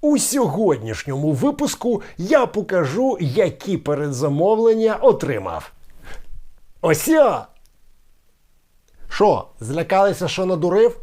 У сьогоднішньому випуску я покажу, які передзамовлення отримав. Ось я! Що, злякалися, що надурив?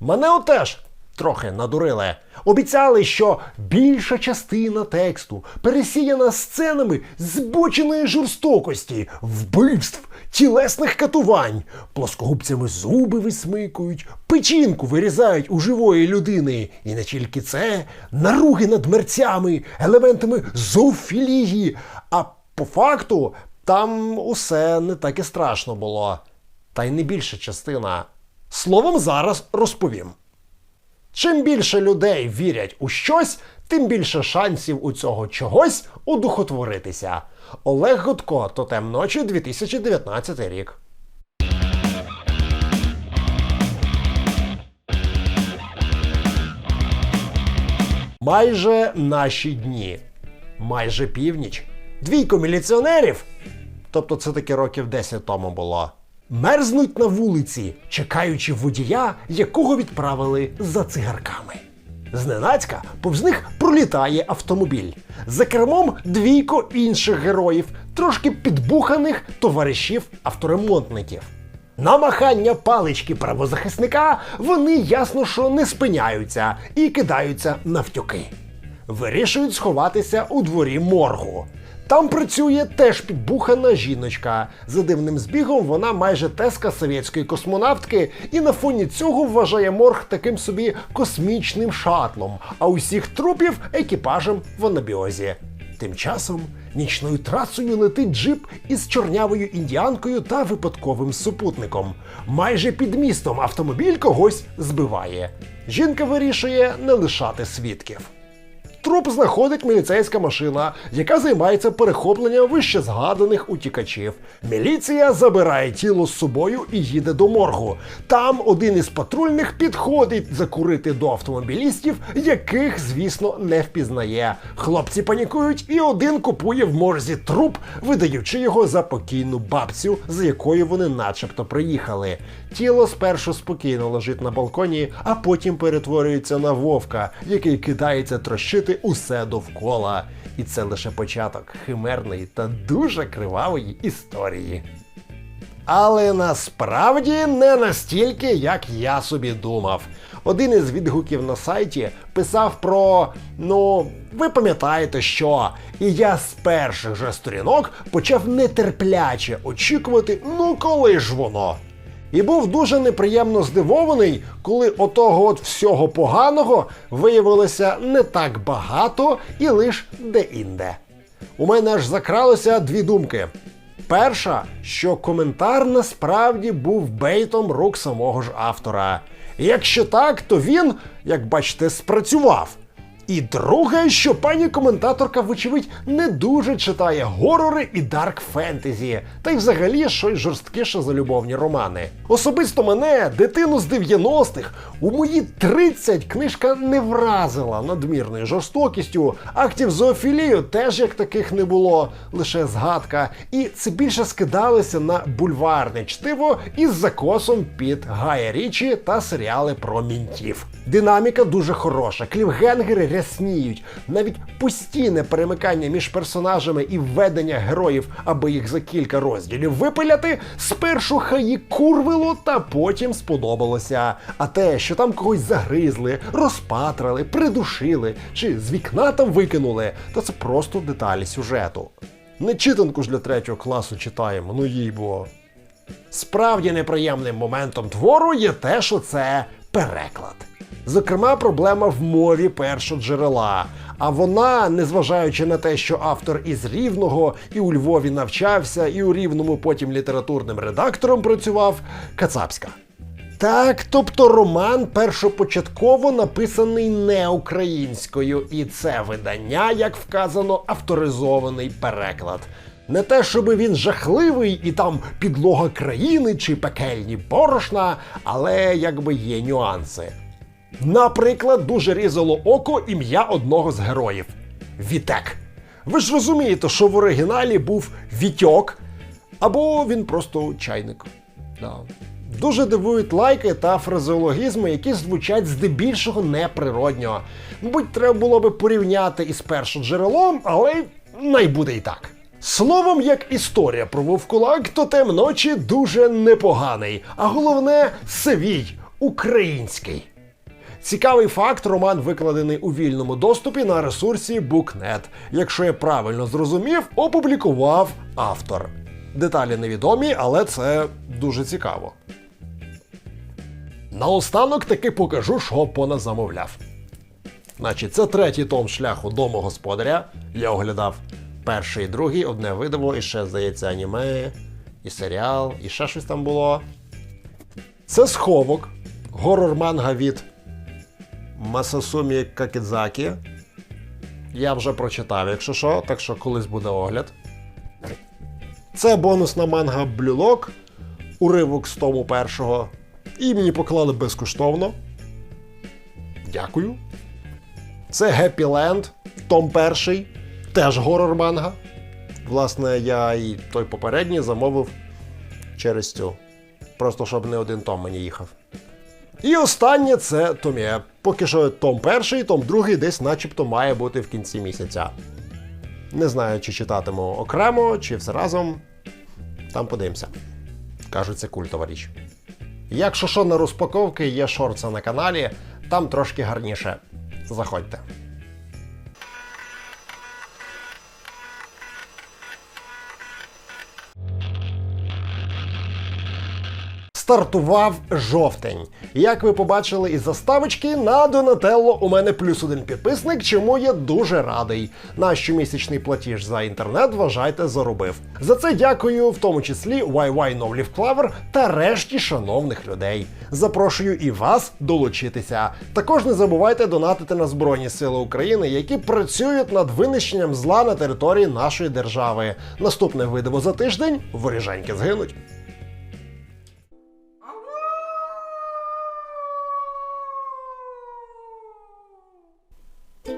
Мене отеж трохи надурили. Обіцяли, що більша частина тексту пересіяна сценами збоченої жорстокості, вбивств, тілесних катувань, плоскогубцями зуби висмикують, печінку вирізають у живої людини. І не тільки це, наруги над мерцями, елементами зоофілії. А по факту там усе не так і страшно було. Та й не більша частина. Словом, зараз розповім. Чим більше людей вірять у щось, тим більше шансів у цього чогось удухотворитися. Олег Гудко, Тотем ночі 2019 рік. Майже наші дні. Майже північ. Двійко міліціонерів. Тобто це таки років 10 тому було. Мерзнуть на вулиці, чекаючи водія, якого відправили за цигарками. Зненацька повз них пролітає автомобіль. За кермом двійко інших героїв, трошки підбуханих товаришів авторемонтників. На махання палички правозахисника вони ясно, що не спиняються і кидаються навтюки. Вирішують сховатися у дворі моргу. Там працює теж підбухана жіночка. За дивним збігом вона майже теска совєтської космонавтки, і на фоні цього вважає морг таким собі космічним шатлом, а усіх трупів екіпажем в анабіозі. Тим часом нічною трасою летить джип із чорнявою індіанкою та випадковим супутником. Майже під містом автомобіль когось збиває. Жінка вирішує не лишати свідків. Труп знаходить міліцейська машина, яка займається перехопленням вище згаданих утікачів. Міліція забирає тіло з собою і їде до моргу. Там один із патрульних підходить закурити до автомобілістів, яких, звісно, не впізнає. Хлопці панікують, і один купує в морзі труп, видаючи його за покійну бабцю, з якою вони начебто приїхали. Тіло спершу спокійно лежить на балконі, а потім перетворюється на вовка, який кидається трощити усе довкола. І це лише початок химерної та дуже кривавої історії. Але насправді не настільки, як я собі думав. Один із відгуків на сайті писав про ну, ви пам'ятаєте що. І я з перших же сторінок почав нетерпляче очікувати, ну коли ж воно. І був дуже неприємно здивований, коли отого от всього поганого виявилося не так багато і лиш де-інде. У мене аж закралося дві думки. Перша, що коментар насправді був бейтом рук самого ж автора. Якщо так, то він, як бачите, спрацював. І друге, що пані коментаторка, вочевидь, не дуже читає горори і дарк фентезі, та й взагалі щось жорсткіше за любовні романи. Особисто мене, дитину з 90-х, у мої 30 книжка не вразила надмірною жорстокістю. Актів зоофілію теж як таких не було, лише згадка. І це більше скидалося на бульварне чтиво із закосом під Гая Річі та серіали про мінтів. Динаміка дуже хороша, клівгенгери рясніють, навіть постійне перемикання між персонажами і введення героїв, аби їх за кілька розділів випиляти, спершу хаї курвило, та потім сподобалося. А те, що там когось загризли, розпатрали, придушили чи з вікна там викинули, то це просто деталі сюжету. Не читанку ж для третього класу читаємо, ну їй бо. Справді неприємним моментом твору є те, що це переклад. Зокрема, проблема в мові першоджерела. А вона, незважаючи на те, що автор із Рівного і у Львові навчався, і у Рівному потім літературним редактором працював, кацапська. Так, тобто роман першопочатково написаний не українською, і це видання, як вказано, авторизований переклад. Не те, щоб він жахливий і там підлога країни чи пекельні борошна, але якби є нюанси. Наприклад, дуже різало око ім'я одного з героїв Вітек. Ви ж розумієте, що в оригіналі був Вітьок, або він просто чайник. Да. Дуже дивують лайки та фразеологізми, які звучать здебільшого неприродньо. Мабуть, треба було би порівняти із першоджерелом, але най буде і так. Словом, як історія про вовкулак, то тем ночі дуже непоганий, а головне свій український. Цікавий факт, роман викладений у вільному доступі на ресурсі BookNet. Якщо я правильно зрозумів, опублікував автор. Деталі невідомі, але це дуже цікаво. Наостанок таки покажу, що поназамовляв. Значить, це третій том шляху домогосподаря. Я оглядав перший і другий, одне видиво, і ще, здається, аніме, і серіал, і ще щось там було. Це сховок, горор манга від Масасумі Какідзакі. Я вже прочитав, якщо що, так що колись буде огляд. Це бонусна манга Блюлок, уривок з тому першого. І мені поклали безкоштовно. Дякую. Це Happy Land, том перший, теж горор манга. Власне, я і той попередній замовив через цю. Просто щоб не один том мені їхав. І останнє це Том'є. Поки що том перший, том другий десь начебто має бути в кінці місяця. Не знаю, чи читатиму окремо, чи все разом. Там подивимося. Кажуть, це культова річ. Якщо що на розпаковки, є шорти на каналі, там трошки гарніше. Заходьте. Стартував жовтень. Як ви побачили із заставочки, на Донателло у мене плюс один підписник, чому я дуже радий. На щомісячний платіж за інтернет вважайте заробив. За це дякую, в тому числі YY Leaf Clover та решті шановних людей. Запрошую і вас долучитися. Також не забувайте донатити на Збройні Сили України, які працюють над винищенням зла на території нашої держави. Наступне видиво за тиждень воріженьки згинуть.